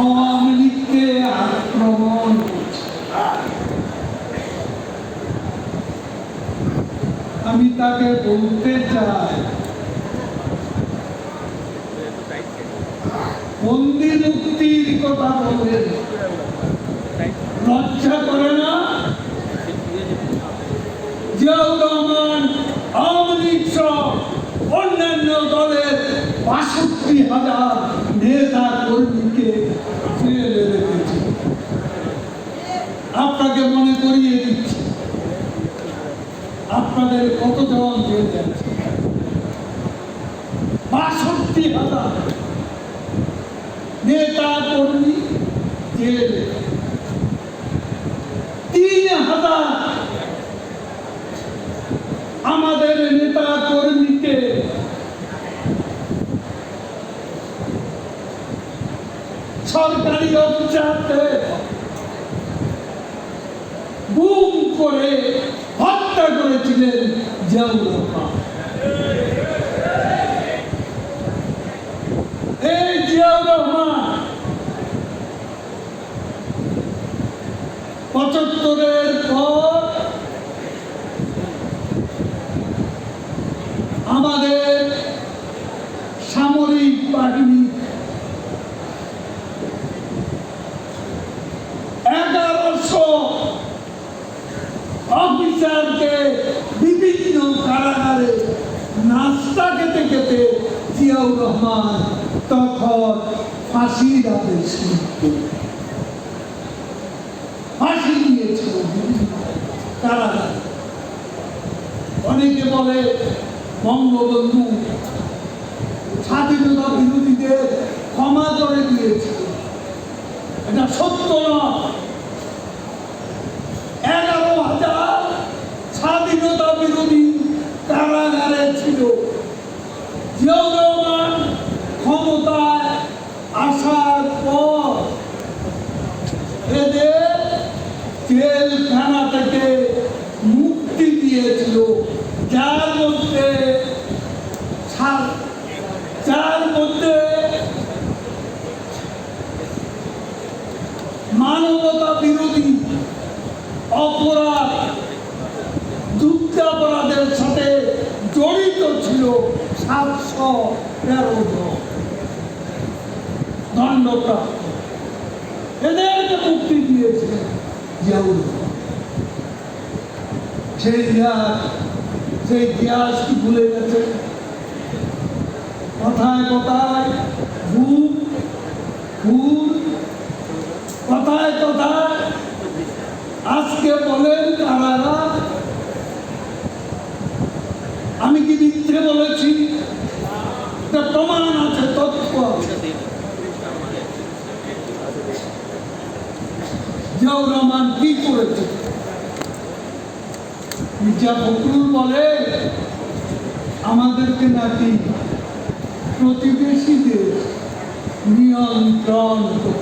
আওয়ামী লীগকে আক্রমণ। আমি তাকে বলতে চাই, বন্দি মুক্তির কথা বললেন লজ্জা করে না? জিয়াউর রহমান, আওয়ামী লীগ অন্যান্য দলের বাষট্টি হাজার নেতা কর্মীকে জেলে রেখেছে আপনাকে মনে করিয়ে দিচ্ছি। আপনাদের কতজন জেল যাচ্ছে। বাষট্টি হাজার। নেতা কর্মী তিন হাজার। আমাদের নেতা কর্মীকে সরকারি অফিসারকে গুম করে হত্যা করেছিলেন জিয়াউর রহমান। এই জিয়াউর রহমান পঁচাত্তরের পর আমাদের অফিসারকে বিভিন্ন কারাগারে নাস্তা খেতে খেতে জিয়াউর রহমান তখন ফাঁসির আদেশ ফাঁসি দিয়েছিল কারাগারে। অনেকে বলে বঙ্গবন্ধু স্বাধীনতা বিরোধীদের ক্ষমা করে দিয়েছিল। এটা সত্য নয় এগারো হাজার স্বাধীনতা বিরোধী কারাগারে ছিল। জিয়াউর ক্ষমতায় আসার পর এদের জেলখানা থেকে মুক্তি দিয়েছিল। যার মধ্যে যার মধ্যে মানবতা বিরোধী অপরাধ যুদ্ধাপরাধের সাথে জড়িত ছিল সাতশো তেরো দণ্ডপ্রাপ্ত। এদেরকে মুক্তি দিয়েছে সেই ইতিহাস সেই ইতিহাস কি ভুলে গেছে? কথায় কথায় ভুল ভুল কথায় কথায় আজকে বলেন তারা আমি কি মিথ্যে বলেছি? প্রমাণ আছে রহমান কি করেছে? মির্জা ফখরুল বলে, আমাদেরকে নাকি প্রতিবেশীদের নিয়ন্ত্রণ করতে